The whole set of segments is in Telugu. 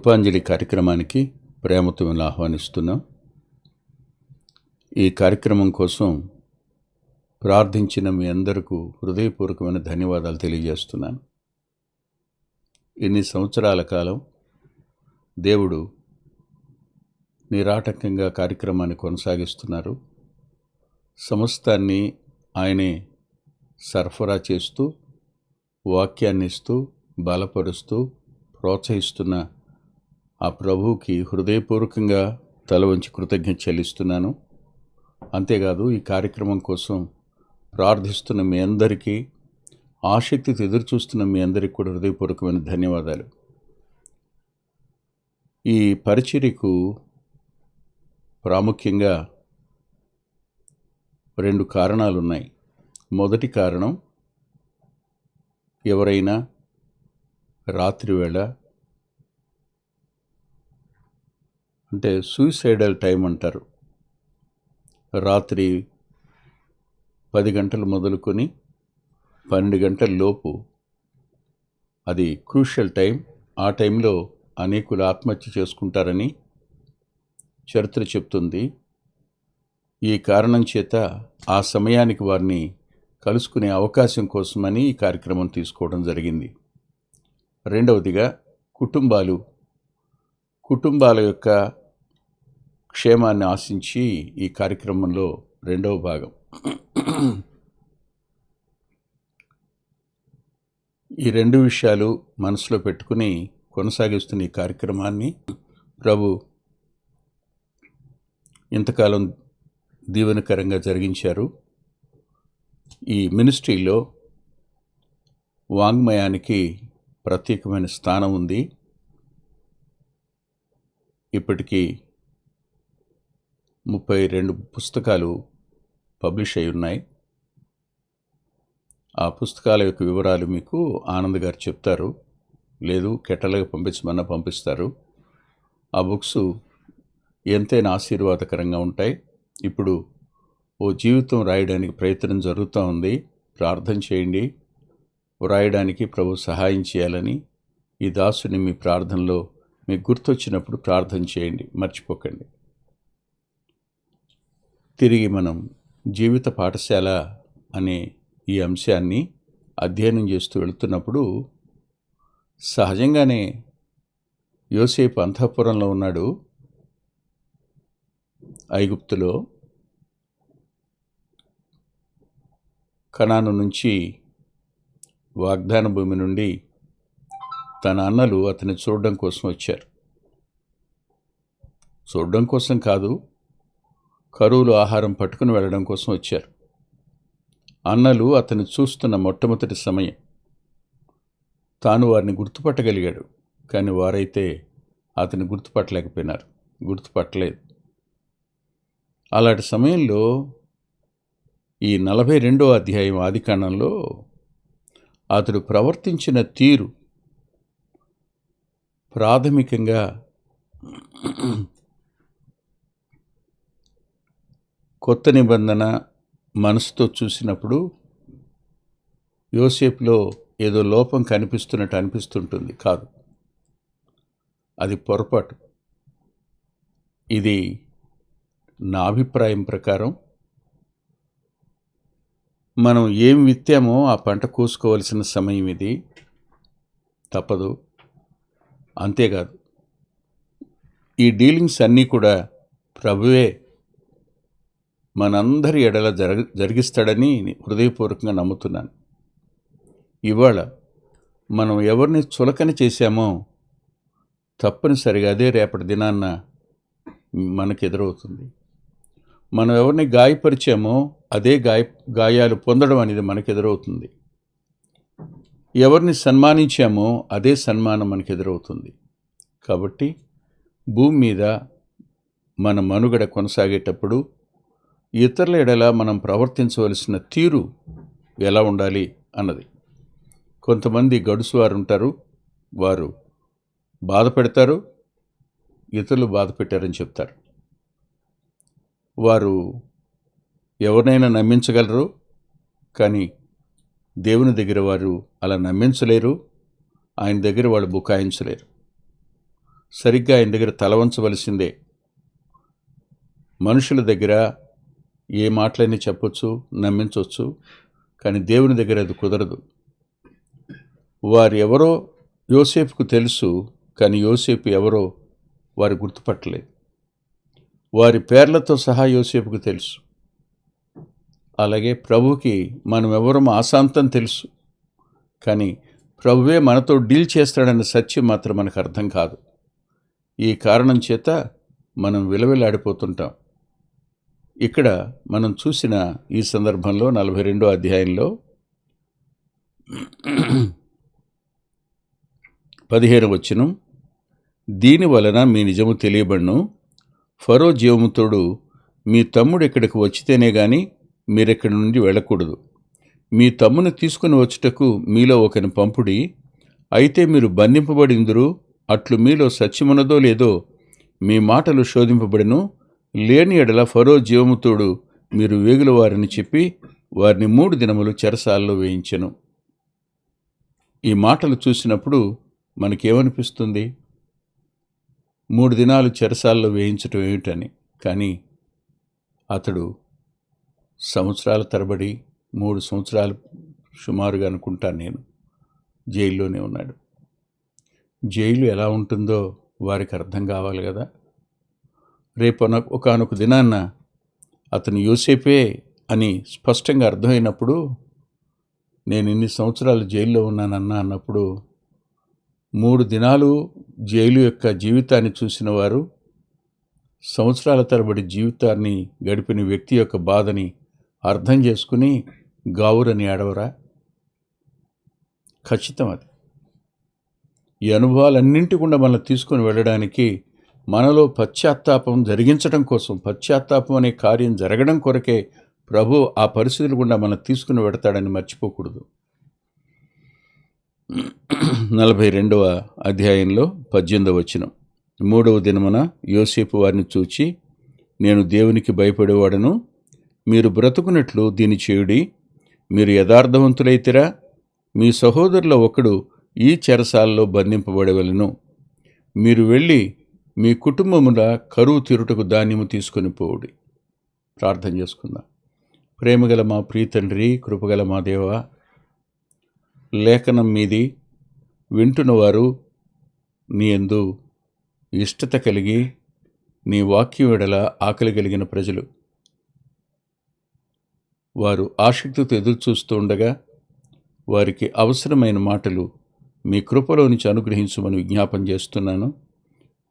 కృపాంజలి కార్యక్రమానికి ప్రేమతో మిమ్మల్ని ఆహ్వానిస్తున్నాం. ఈ కార్యక్రమం కోసం ప్రార్థించిన మీ అందరకు హృదయపూర్వకమైన ధన్యవాదాలు తెలియజేస్తున్నాను. ఇన్ని సంవత్సరాల కాలం దేవుడు నిరాటకంగా కార్యక్రమాన్ని కొనసాగిస్తున్నారు. సమస్తాన్ని ఆయనే సరఫరా చేస్తూ వాక్యాన్ని ఇస్తూ బలపరుస్తూ ప్రోత్సహిస్తున్న ఆ ప్రభువుకి హృదయపూర్వకంగా తల వంచి కృతజ్ఞత చెల్లిస్తున్నాను. అంతేకాదు ఈ కార్యక్రమం కోసం ప్రార్థిస్తున్న మీ అందరికీ ఆసక్తితో ఎదురు చూస్తున్న మీ అందరికీ కూడా హృదయపూర్వకమైన ధన్యవాదాలు. ఈ పరిచర్యకు ప్రాముఖ్యంగా రెండు కారణాలు ఉన్నాయి. మొదటి కారణం ఎవరైనా రాత్రివేళ అంటే సూసైడల్ టైం అంటారు. రాత్రి పది గంటలు మొదలుకొని పన్నెండు గంటల లోపు అది క్రూషియల్ టైం ఆ టైంలో అనేకులు ఆత్మహత్య చేసుకుంటారని చరిత్ర చెప్తుంది. ఈ కారణం చేత ఆ సమయానికి వారిని కలుసుకునే అవకాశం కోసమని ఈ కార్యక్రమం తీసుకోవడం జరిగింది. రెండవదిగా కుటుంబాలు. కుటుంబాల యొక్క క్షేమాన్ని ఆశించి ఈ కార్యక్రమంలో రెండవ భాగం. ఈ రెండు విషయాలు మనసులో పెట్టుకుని కొనసాగిస్తున్న ఈ కార్యక్రమాన్ని ప్రభు ఇంతకాలం దీవెనకరంగా జరిగించారు. ఈ మినిస్ట్రీలో వాంగ్మయానికి ప్రత్యేకమైన స్థానం ఉంది. ఇప్పటికీ ముప్పై రెండు పుస్తకాలు పబ్లిష్ అయి ఉన్నాయి. ఆ పుస్తకాల యొక్క వివరాలు మీకు ఆనంద్ గారు చెప్తారు. లేదు కెట్టలుగా పంపించమన్నా పంపిస్తారు. ఆ బుక్స్ ఎంతైనా ఆశీర్వాదకరంగా ఉంటాయి. ఇప్పుడు ఓ జీవితం రాయడానికి ప్రయత్నం జరుగుతూ ఉంది. ప్రార్థన చేయండి. వ్రాయడానికి ప్రభు సహాయం చేయాలని ఈ దాసుని మీ ప్రార్థనలో మీకు గుర్తొచ్చినప్పుడు ప్రార్థన చేయండి. మర్చిపోకండి. తిరిగి మనం జీవిత పాఠశాల అనే ఈ అంశాన్ని అధ్యయనం చేస్తూ వెళుతున్నప్పుడు సహజంగానే యోసేపు అంతఃపురంలో ఉన్నాడు. ఐగుప్తులో కణాను నుంచి వాగ్దాన భూమి నుండి తన అన్నలు అతన్ని చూడడం కోసం వచ్చారు. చూడడం కోసం కాదు కరువులు ఆహారం పట్టుకుని వెళ్ళడం కోసం వచ్చారు. అన్నలు అతను చూస్తున్న మొట్టమొదటి సమయం. తాను వారిని గుర్తుపట్టగలిగాడు కానీ వారైతే అతను గుర్తుపట్టలేకపోయినారు. గుర్తుపట్టలేదు. అలాంటి సమయంలో ఈ నలభై రెండో అధ్యాయం ఆదికాండంలో అతడు ప్రవర్తించిన తీరు ప్రాథమికంగా కొత్త నిబంధన మనసుతో చూసినప్పుడు యోసేపులో ఏదో లోపం కనిపిస్తున్నట్టు అనిపిస్తుంటుంది కాదు. అది పొరపాటు. ఇది నా అభిప్రాయం ప్రకారం. మనం ఏం విత్తామో ఆ పంట కోసుకోవలసిన సమయం ఇది. తప్పదు. అంతేకాదు. ఈ డీలింగ్స్ అన్నీ కూడా ప్రభువే మనందరి ఎడల జరగ జరిగిస్తాడని హృదయపూర్వకంగా నమ్ముతున్నాను. ఇవాళ మనం ఎవరిని చులకన చేశామో తప్పనిసరిగా అదే రేపటి దినాన్న మనకు ఎదురవుతుంది మనం ఎవరిని గాయపరిచామో అదే గాయ గాయాలు పొందడం అనేది మనకు ఎదురవుతుంది ఎవరిని సన్మానించామో అదే సన్మానం మనకు ఎదురవుతుంది కాబట్టి భూమి మీద మన మనుగడ కొనసాగేటప్పుడు ఇతరుల ఎడల మనం ప్రవర్తించవలసిన తీరు ఎలా ఉండాలి అన్నది. కొంతమంది గడుసు వారు ఉంటారు వారు బాధ పెడతారు ఇతరులు బాధ పెట్టారని చెప్తారు. వారు ఎవరినైనా నమ్మించగలరు కానీ దేవుని దగ్గర వారు అలా నమ్మించలేరు ఆయన దగ్గర వాళ్ళు బుకాయించలేరు. సరిగ్గా ఆయన దగ్గర తలవంచవలసిందే మనుషుల దగ్గర ఏ మాటలైనా చెప్పొచ్చు నమ్మించవచ్చు కానీ దేవుని దగ్గర అది కుదరదు. వారు ఎవరో యోసేపుకు తెలుసు కానీ యోసేపు ఎవరో వారు గుర్తుపట్టలేదు. వారి పేర్లతో సహా యోసేపుకు తెలుసు. అలాగే ప్రభుకి మనం ఎవరో ఆశాంతం తెలుసు కానీ ప్రభువే మనతో డీల్ చేస్తాడన్న సత్యం మాత్రం మనకు అర్థం కాదు. ఈ కారణం చేత మనం విలవిలాడిపోతుంటాం. ఇక్కడ మనం చూసిన ఈ సందర్భంలో నలభై రెండో అధ్యాయంలో పదిహేను వచ్చిన దీని వలన మీ నిజము తెలియబడును. ఫరో జీవముతోడు మీ తమ్ముడు ఇక్కడికి వచ్చితేనే గాని మీరెక్కడి నుండి వెళ్ళకూడదు. మీ తమ్మును తీసుకుని వచ్చుటకు మీలో ఒకని పంపుడి. అయితే మీరు బంధింపబడిందురు అట్లు మీలో సత్యమున్నదో లేదో మీ మాటలు శోధింపబడిను. లేని ఎడల ఫరో జీవముతోడు మీరు వేగుల వారిని చెప్పి వారిని మూడు దినములు చెరసాల్లో వేయించెను. ఈ మాటలు చూసినప్పుడు మనకేమనిపిస్తుంది? మూడు దినాలు చెరసాల్లో వేయించటం ఏమిటని. కానీ అతడు సంవత్సరాల తరబడి మూడు సంవత్సరాలు సుమారుగా అనుకుంటాను నేను. జైల్లోనే ఉన్నాడు. జైలు ఎలా ఉంటుందో వారికి అర్థం కావాలి కదా. రేపు ఒకనొక దినాన్న అతను యూసేపే అని స్పష్టంగా అర్థమైనప్పుడు నేను ఇన్ని సంవత్సరాలు జైల్లో ఉన్నానన్నా అన్నప్పుడు మూడు దినాలు జైలు యొక్క జీవితాన్ని చూసిన వారు సంవత్సరాల తరబడి జీవితాన్ని గడిపిన వ్యక్తి యొక్క బాధని అర్థం చేసుకుని గావురని ఆడవరా ఖచ్చితం అది. ఈ అనుభవాలన్నింటి గుండా మనల్ని తీసుకొని వెళ్ళడానికి మనలో పశ్చాత్తాపం జరిగించడం కోసం పశ్చాత్తాపం అనే కార్యం జరగడం కొరకే ప్రభు ఆ పరిస్థితులు గుండా మనం తీసుకుని పెడతాడని మర్చిపోకూడదు. నలభై రెండవ అధ్యాయంలో పద్దెనిమిదవ వచ్చిన మూడవ దినమున యోసేపు వారిని చూచి నేను దేవునికి భయపడేవాడను మీరు బ్రతుకున్నట్లు దీని చేయుడి. మీరు యథార్థవంతులైతిరా. మీ సహోదరుల ఒకడు ఈ చెరసాలలో బంధింపబడవలను. మీరు వెళ్ళి మీ కుటుంబముల కరువు తీరుటకు ధాన్యము తీసుకొని పోవుడి. ప్రార్థన చేసుకుందాం. ప్రేమగల మా ప్రీతండ్రి కృపగల మా దేవ లేఖనం మీది వింటున్నవారు నీ ఎందు ఇష్టత కలిగి నీ వాక్యం ఎడల ఆకలి కలిగిన ప్రజలు. వారు ఆసక్తితో ఎదురు చూస్తూ ఉండగా వారికి అవసరమైన మాటలు మీ కృపలో నుంచి అనుగ్రహించమని విజ్ఞాపం చేస్తున్నాను.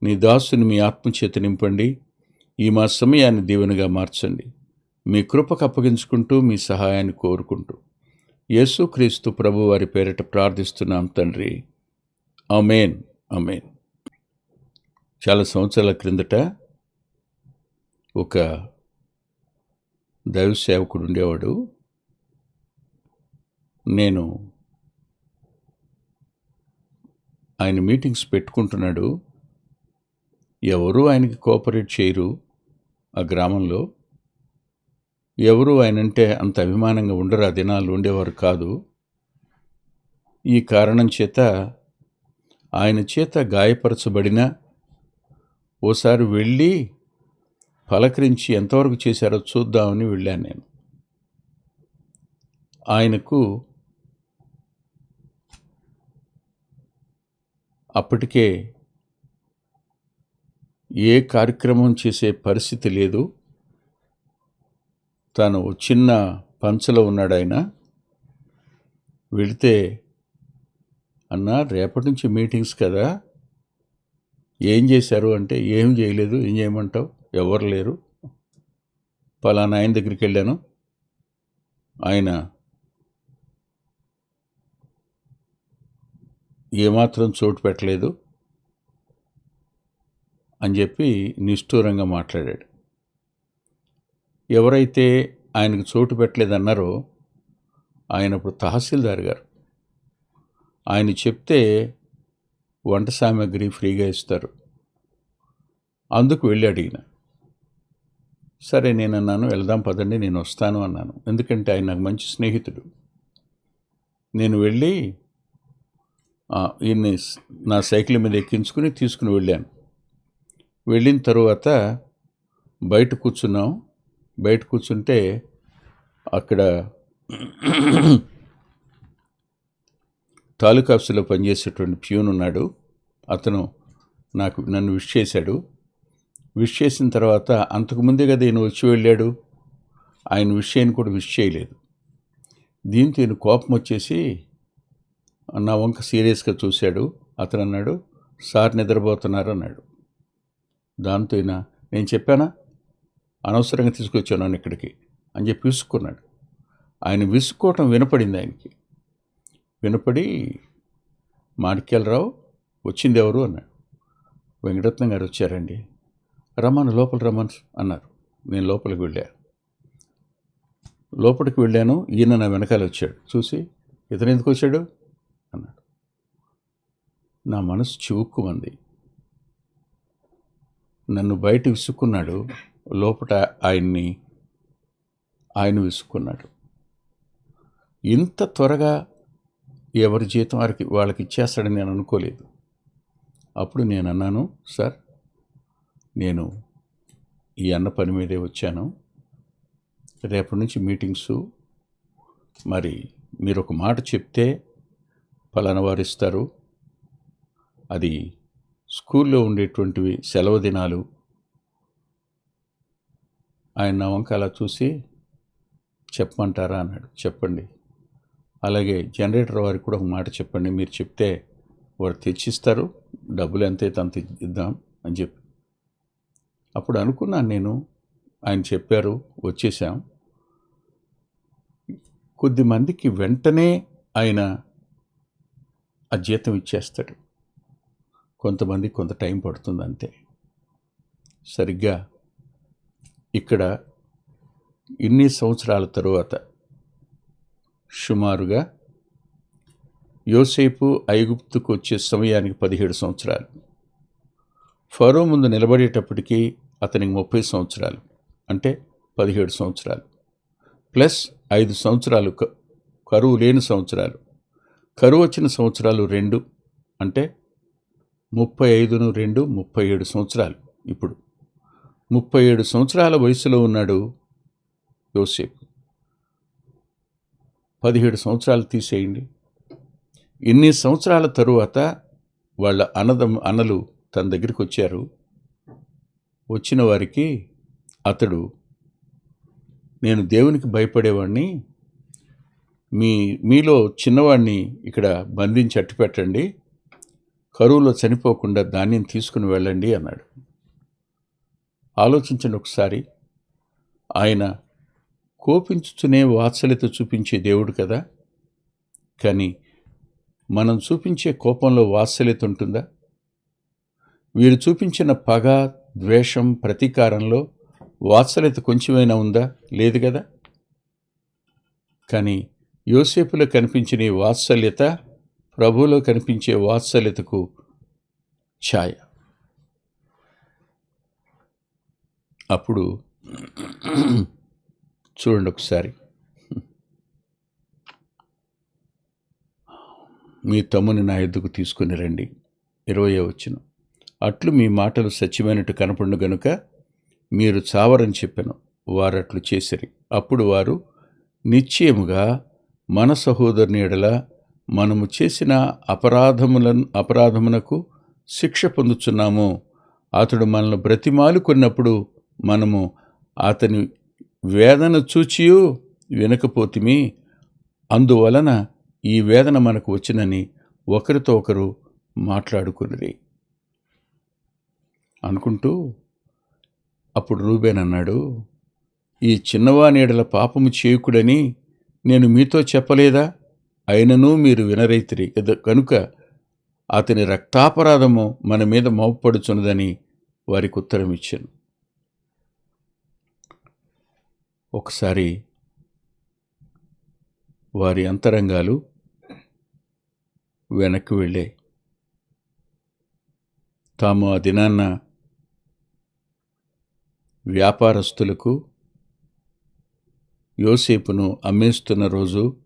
నీ దాసుని మీ ఆత్మచేత నింపండి. ఈ మా సమయాన్ని దీవెనగా మార్చండి. మీ కృపకు అప్పగించుకుంటూ మీ సహాయాన్ని కోరుకుంటూ. యేసుక్రీస్తు ప్రభు వారి పేరిట ప్రార్థిస్తున్నాం తండ్రి. అమేన్ అమేన్ చాలా సంవత్సరాల క్రిందట ఒక దైవ సేవకుడు ఉండేవాడు. నేను ఆయన మీటింగ్స్ పెట్టుకుంటున్నాడు. ఎవరు ఆయనకి కోఆపరేట్ చేయరు ఆ గ్రామంలో? ఎవరు ఆయనంటే అంత అభిమానంగా ఉండరు ఆ దినాలు ఉండేవారు కాదు. ఈ కారణం చేత ఆయన చేత గాయపరచబడిన ఓసారి వెళ్ళి పలకరించి ఎంతవరకు చేశారో చూద్దామని వెళ్ళాను నేను. ఆయనకు అప్పటికే ఏ కార్యక్రమం చేసే పరిస్థితి లేదు. తను చిన్న పంచలో ఉన్నాడు ఆయన. వెళితే అన్న రేపటి నుంచి మీటింగ్స్ కదా. ఏం చేశారు? అంటే ఏం చేయలేదు ఏం చేయమంటావు? ఎవరు లేరు. పలానా ఆయన దగ్గరికి వెళ్ళాను. ఆయన ఏమాత్రం చోటు పెట్టలేదు. అని చెప్పి నిష్ఠూరంగా మాట్లాడాడు. ఎవరైతే ఆయనకు చోటు పెట్టలేదన్నారో ఆయన ఇప్పుడు తహసీల్దార్ గారు. ఆయన చెప్తే వంట సామాగ్రి ఫ్రీగా ఇస్తారు. అందుకు వెళ్ళి అడిగిన. సరే నేను అన్నాను వెళ్దాం పదండి నేను వస్తాను అన్నాను. ఎందుకంటే ఆయన నాకు మంచి స్నేహితుడు. నేను వెళ్ళి ఈయన్ని నా సైకిల్ మీద ఎక్కించుకుని తీసుకుని వెళ్ళాను. వెళ్ళిన తర్వాత బయట కూర్చున్నాం. బయట కూర్చుంటే అక్కడ తాలూకా ఆఫీసులో పనిచేసేటువంటి ప్యూన్ ఉన్నాడు. అతను నాకు నన్ను విష్ చేశాడు. విష్ చేసిన తర్వాత అంతకుముందే కదా ఈయన వచ్చి వెళ్ళాడు. ఆయన విష్ చేయని కూడా విష్ చేయలేదు. దీంతో ఈయన కోపం వచ్చేసి నా వంక సీరియస్గా చూశాడు. అతను అన్నాడు సార్ నిద్రపోతున్నారు అన్నాడు. దాంతో అయినా నేను చెప్పానా? అనవసరంగా తీసుకొచ్చాను నన్ను ఇక్కడికి అని చెప్పి విసుక్కున్నాడు. ఆయన విసుక్కోవటం వినపడింది ఆయనకి. వినపడి మాణిక్యాలరావు వచ్చింది ఎవరు అన్నాడు. వెంకటరత్నం గారు వచ్చారండి. రమ్మను లోపల రమ్మను అన్నారు. నేను లోపలికి వెళ్ళా లోపలికి వెళ్ళాను. ఈయన నా వెనకాల వచ్చాడు. చూసి ఇతను ఎందుకు వచ్చాడు? అన్నాడు. నా మనసు చివుక్కుమంది. నన్ను బయట విసుక్కున్నాడు. లోపట ఆయన్ని ఆయన విసుక్కున్నాడు. ఇంత త్వరగా ఎవరి జీతం వారికి వాళ్ళకి ఇచ్చేస్తాడని నేను అనుకోలేదు. అప్పుడు నేను అన్నాను సార్ నేను ఈ అన్న పని మీదే వచ్చాను. రేపటి నుంచి మీటింగ్స్. మరి మీరు ఒక మాట చెప్తే ఫలానా వారు ఇస్తారు. అది స్కూల్లో ఉండేటువంటివి సెలవు దినాలు. ఆయన నా వంక అలా చూసి చెప్పమంటారా అన్నాడు. చెప్పండి. అలాగే జనరేటర్ వారికి కూడా ఒక మాట చెప్పండి. మీరు చెప్తే వారు తెచ్చిస్తారు. డబ్బులు ఎంతైతే అంత ఇద్దాం అని చెప్పి. అప్పుడు అనుకున్నాను నేను. ఆయన చెప్పారు. వచ్చేసాం. కొద్ది మందికి వెంటనే ఆయన ఆ జీతం ఇచ్చేస్తాడు. కొంతమంది కొంత టైం పడుతుంది అంతే. సరిగ్గా ఇక్కడ ఇన్ని సంవత్సరాల తరువాత సుమారుగా యోసేపు ఐగుప్తుకు వచ్చే సమయానికి పదిహేడు సంవత్సరాలు. ఫరో ముందు నిలబడేటప్పటికీ అతనికి ముప్పై సంవత్సరాలు అంటే పదిహేడు సంవత్సరాలు. ప్లస్ ఐదు సంవత్సరాలు కరువు లేని సంవత్సరాలు. కరువు వచ్చిన సంవత్సరాలు రెండు అంటే ముప్పై ఐదును రెండు ముప్పై ఏడు సంవత్సరాలు. ఇప్పుడు ముప్పై ఏడు సంవత్సరాల వయసులో ఉన్నాడు యోసేపు. పదిహేడు సంవత్సరాలు తీసేయండి. ఇన్ని సంవత్సరాల తరువాత వాళ్ళ అన్నదం అన్నలు తన దగ్గరికి వచ్చారు. వచ్చిన వారికి అతడు నేను దేవునికి భయపడేవాడిని మీ మీలో చిన్నవాడిని ఇక్కడ బంధించి అట్టు పెట్టండి. కరువులో చనిపోకుండా ధాన్యం తీసుకుని వెళ్ళండి అన్నాడు. ఆలోచించండి ఒకసారి. ఆయన కోపించుతూనే వాత్సల్యత చూపించే దేవుడు కదా. కానీ మనం చూపించే కోపంలో వాత్సల్యత ఉంటుందా? వీరు చూపించిన పగ ద్వేషం ప్రతీకారంలో వాత్సల్యత కొంచెమైనా ఉందా? లేదు కదా. కానీ యోసేపులో కనిపించిన వాత్సల్యత ప్రభువులో కనిపించే వాత్సల్యతకు ఛాయ. అప్పుడు చూడండి ఒకసారి. మీ తమ్ముని నా ఎద్దుకు తీసుకుని రండి. ఇరవయో వచ్చిన అట్లు మీ మాటలు సత్యమైనట్టు కనపడును గనుక మీరు చావరని చెప్పాను. వారు అట్లు చేసిరి. అప్పుడు వారు నిశ్చయముగా మన సహోదరుని ఎడల మనము చేసిన అపరాధములను అపరాధమునకు శిక్ష పొందుచున్నాము. అతడు మనల్ని బ్రతిమాలు కొన్నప్పుడు మనము అతని వేదన చూచియు వినకపోతిమి. అందువలన ఈ వేదన మనకు వచ్చినని ఒకరితో ఒకరు మాట్లాడుకున్నది. అనుకుంటూ అప్పుడు రూబేన్ అన్నాడు ఈ చిన్నవానేడల పాపము చేయకుడని నేను మీతో చెప్పలేదా? అయినను మీరు వినరైతిరి. కనుక అతని రక్తాపరాధము మన మీద మోపడుచున్నదని వారికి ఉత్తరం ఇచ్చాను. ఒకసారి వారి అంతరంగాలు వెనక్కి వెళ్ళే. తాము ఆ దినాన్న వ్యాపారస్తులకు యోసేపును అమ్మేస్తున్న రోజు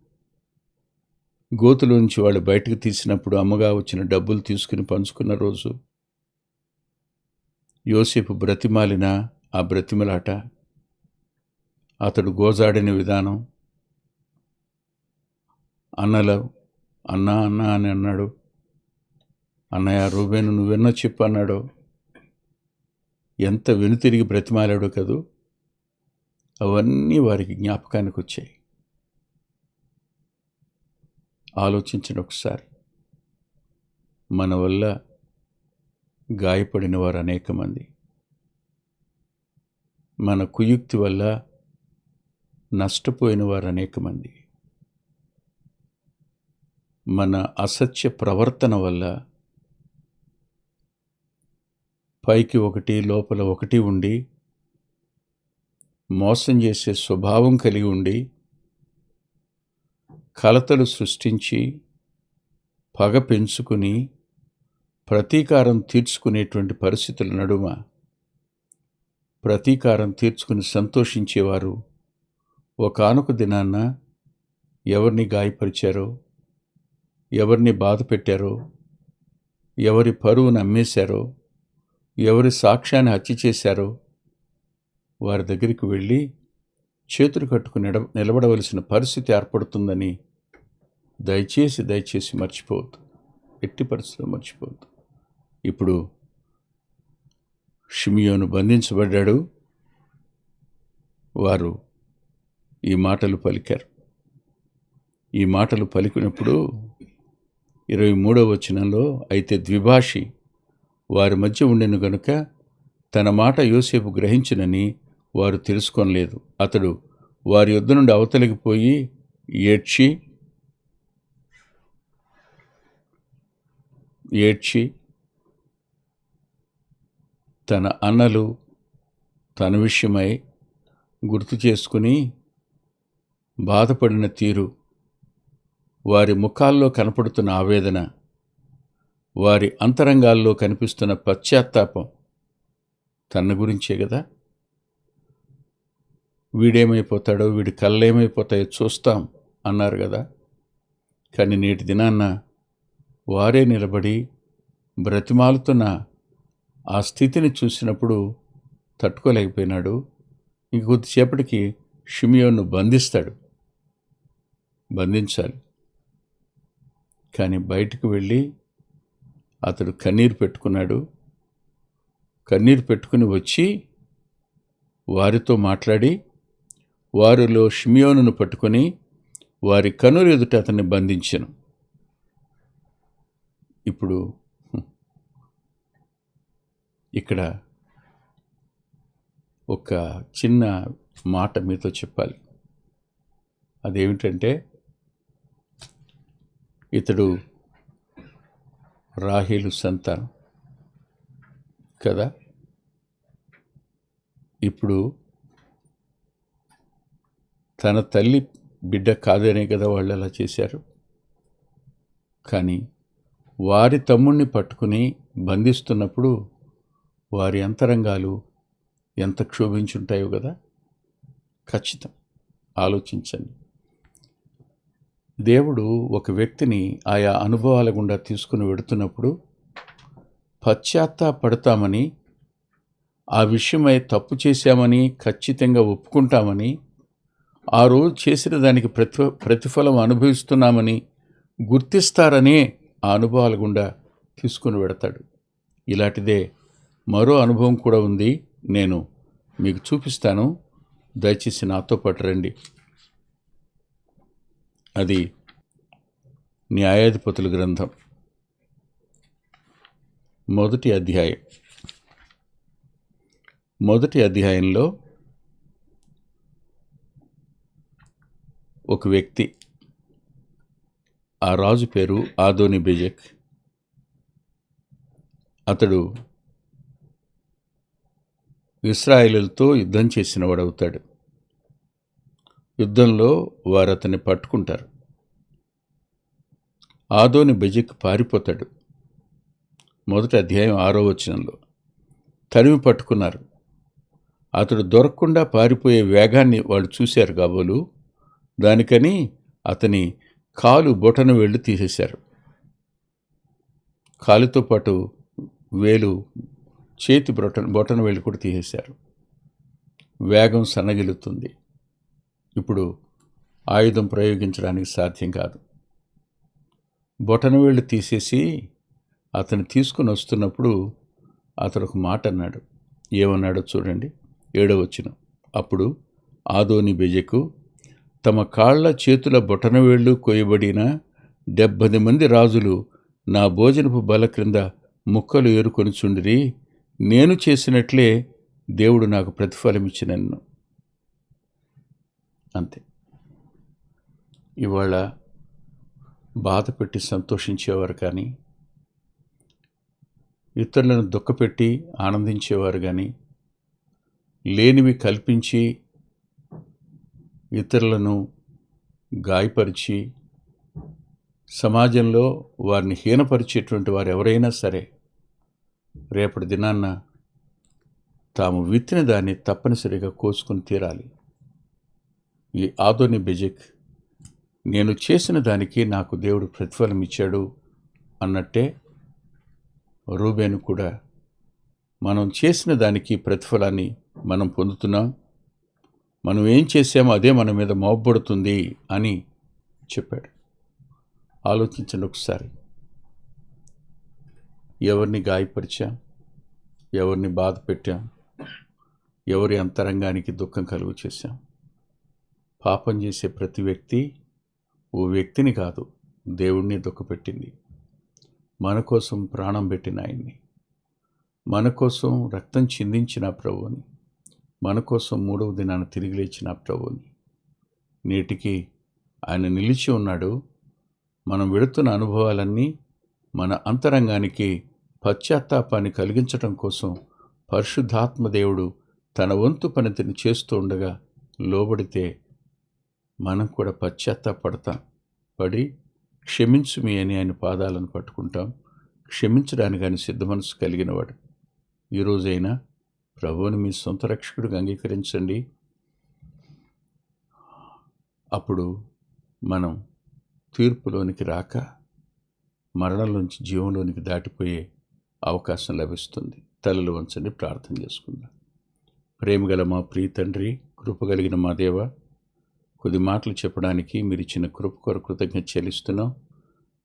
గోతులోంచి వాళ్ళు బయటకు తీసినప్పుడు అమ్మగా వచ్చిన డబ్బులు తీసుకుని పంచుకున్న రోజు యోసేపు బ్రతిమాలిన ఆ బ్రతిమలాట అతడు గోజాడిన విధానం అన్నలో అన్నా అన్నా అని అన్నాడు. అన్నయ్య రూబేను నువ్వెన్నో చెప్పు అన్నాడు. ఎంత వెనుతిరిగి బ్రతిమాలాడో కదూ అవన్నీ వారికి జ్ఞాపకానికి వచ్చాయి ఆలోచించండి ఒకసారి. మన వల్ల గాయపడిన వారు అనేక మంది. మన కుయుక్తి వల్ల నష్టపోయిన వారు అనేక మంది. మన అసత్య ప్రవర్తన వల్ల పైకి ఒకటి లోపల ఒకటి ఉండి మోసం చేసే స్వభావం కలిగి ఉండి కలతలు సృష్టించి పగ పెంచుకుని ప్రతీకారం తీర్చుకునేటువంటి పరిస్థితుల నడుమ ప్రతీకారం తీర్చుకుని సంతోషించేవారు ఒకనొక దినాన్న ఎవరిని గాయపరిచారో ఎవరిని బాధ పెట్టారో ఎవరి పరువును అమ్మేశారో ఎవరి సాక్ష్యాన్ని హత్య చేశారో వారి దగ్గరికి వెళ్ళి చేతులు కట్టుకుని నిడ నిలబడవలసిన పరిస్థితి ఏర్పడుతుందని దయచేసి దయచేసి మర్చిపోవద్దు. ఎట్టి పరిస్థితులు మర్చిపోవద్దు. ఇప్పుడు షిమియోను బంధించబడ్డాడు. వారు ఈ మాటలు పలికారు. ఈ మాటలు పలికినప్పుడు ఇరవై మూడవ వచనంలో అయితే ద్విభాషి వారి మధ్య ఉండెను గనుక తన మాట యోసేపు గ్రహించినని వారు తెలుసుకోనలేదు. అతడు వారి యొద్ద నుండి అవతలికి పోయి ఏడ్చి ఏడ్చి తన అన్నలు తన విషయమై గుర్తు చేసుకుని బాధపడిన తీరు వారి ముఖాల్లో కనపడుతున్న ఆవేదన వారి అంతరంగాల్లో కనిపిస్తున్న పశ్చాత్తాపం తన గురించే కదా వీడేమైపోతాడో వీడి కళ్ళేమైపోతాయో చూస్తాం అన్నారు కదా కానీ నేటి దినాన్న వారే నిలబడి బ్రతిమాలుతున్న ఆ స్థితిని చూసినప్పుడు తట్టుకోలేకపోయినాడు. ఇంక కొద్దిసేపటికి షిమియోను బంధిస్తాడు. బంధించాలి. కానీ బయటకు వెళ్ళి అతడు కన్నీరు పెట్టుకున్నాడు. కన్నీరు పెట్టుకుని వచ్చి వారితో మాట్లాడి వారిలో షిమియోను పట్టుకొని వారి కనురు ఎదుట అతన్ని బంధించను. ఇప్పుడు ఇక్కడ ఒక చిన్న మాట మీతో చెప్పాలి. అదేమిటంటే ఇతడు రాహేలు సంతానం కదా? ఇప్పుడు తన తల్లి బిడ్డ కాదనే కదా వాళ్ళు అలా చేశారు. కానీ వారి తమ్ముణ్ణి పట్టుకుని బంధిస్తున్నప్పుడు వారి అంతరంగాలు ఎంత క్షోభించుంటాయో కదా? ఖచ్చితం. ఆలోచించండి. దేవుడు ఒక వ్యక్తిని ఆయా అనుభవాల గుండా తీసుకుని వెడుతున్నప్పుడు పశ్చాత్తాపడతామని ఆ విషయమై తప్పు చేశామని ఖచ్చితంగా ఒప్పుకుంటామని ఆ రోజు చేసిన దానికి ప్రతి ప్రతిఫలం అనుభవిస్తున్నామని గుర్తిస్తారనే ఆ అనుభవాల గుండా తీసుకుని వెడతాడు. ఇలాంటిదే మరో అనుభవం కూడా ఉంది. నేను మీకు చూపిస్తాను. దయచేసి నాతో పాటు రండి. అది న్యాయాధిపతుల గ్రంథం. మొదటి అధ్యాయం. మొదటి అధ్యాయంలో ఒక వ్యక్తి ఆ రాజు పేరు ఆదోని బెజక్. అతడు ఇస్రాయిలతో యుద్ధం చేసిన వాడవుతాడు యుద్ధంలో వారు అతన్ని పట్టుకుంటారు. ఆదోని బెజక్ పారిపోతాడు. మొదటి అధ్యాయం ఆరో వచనంలో తరిమి పట్టుకున్నారు. అతడు దొరకకుండా పారిపోయే వేగాన్ని వాళ్ళు చూశారు కాబోలు దానికని అతని కాలు బొటన వేళ్ళు తీసేశారు. కాలుతో పాటు వేలు చేతి బొటన బొటన వేలు కూడా తీసేశారు. వేగం సన్నగిలుతుంది ఇప్పుడు ఆయుధం ప్రయోగించడానికి సాధ్యం కాదు. బొటన వేళ్ళు తీసేసి అతను తీసుకుని వస్తున్నప్పుడు అతను ఒక మాట అన్నాడు. ఏమన్నాడో చూడండి. ఏడో వచ్చిన అప్పుడు ఆదోని బెజకు తమ కాళ్ళ చేతుల బొటనవేళ్ళు కొయ్యబడిన డెబ్బది మంది రాజులు నా భోజనపు బల క్రింద ముక్కలు ఏరుకొనిచుండిరి నేను చేసినట్లే దేవుడు నాకు ప్రతిఫలం ఇచ్చినన్ను అంతే. ఇవాళ బాధ పెట్టి సంతోషించేవారు కానీ ఇతరులను దుఃఖపెట్టి ఆనందించేవారు కానీ లేనివి కల్పించి ఇతరులను గాయపరిచి సమాజంలో వారిని హీనపరిచేటువంటి వారు ఎవరైనా సరే రేపటి దినాన్న తాము విత్తిన దాన్ని తప్పనిసరిగా కోసుకొని తీరాలి. ఈ ఆదోని బెజెక్ నేను చేసిన దానికి నాకు దేవుడు ప్రతిఫలం ఇచ్చాడు అన్నట్టే రూబేను కూడా మనం చేసిన దానికి ప్రతిఫలాన్ని మనం పొందుతున్నాం. మనం ఏం చేసామో అదే మన మీద మోపబడుతుంది అని చెప్పాడు. ఆలోచించండి ఒకసారి. ఎవరిని గాయపరిచాం? ఎవరిని బాధ పెట్టాం? ఎవరి అంతరంగానికి దుఃఖం కలుగు చేశాం? పాపం చేసే ప్రతి వ్యక్తి ఓ వ్యక్తిని కాదు దేవుణ్ణి దుఃఖపెట్టింది. మన కోసం ప్రాణం పెట్టిన ఆయన్ని. మన కోసం రక్తం చిందించిన ప్రభువుని. మన కోసం మూడవ దినాన్ని తిరిగి లేచిన ప్రభువుని. నేటికి ఆయన నిలిచి ఉన్నాడు. మనం వెళుతున్న అనుభవాలన్నీ మన అంతరంగానికి పశ్చాత్తాపాన్ని కలిగించటం కోసం పరిశుద్ధాత్మ దేవుడు తన వంతు పనితిని చేస్తూ ఉండగా లోబడితే మనం కూడా పశ్చాత్తాపడతాం. పడి క్షమించు మీ అని ఆయన పాదాలను పట్టుకుంటాం. క్షమించడానికి ఆయన సిద్ధ మనసు కలిగినవాడు ఈరోజైనా ప్రభువుని మీ సొంత రక్షకుడిగా అంగీకరించండి. అప్పుడు మనం తీర్పులోనికి రాక మరణంలోంచి జీవంలోనికి దాటిపోయే అవకాశం లభిస్తుంది. తలలు వంచండి ప్రార్థన చేసుకుందాం. ప్రేమగల మా ప్రియ తండ్రి కృపగలిగిన మా దేవ కొద్ది మాటలు చెప్పడానికి మీరు ఇచ్చిన కృప కొరకు కృతజ్ఞత చెల్లిస్తున్నాం.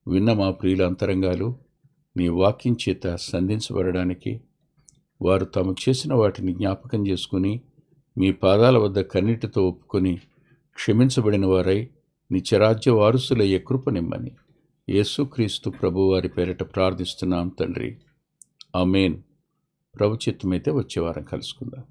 విన్న మా ప్రియుల అంతరంగాలు నీ వాక్యం చేత సంధించబడడానికి వారు తమకు చేసిన వాటిని జ్ఞాపకం చేసుకుని మీ పాదాల వద్ద కన్నీటితో ఒప్పుకొని క్షమించబడిన వారై నిత్యరాజ్య వారసులయ్యే కృపనిమ్మని యేసుక్రీస్తు ప్రభువారి పేరిట ప్రార్థిస్తున్నాం తండ్రి. అమేన్ ప్రభు చిత్తమైతే వచ్చే వారం కలుసుకుందాం.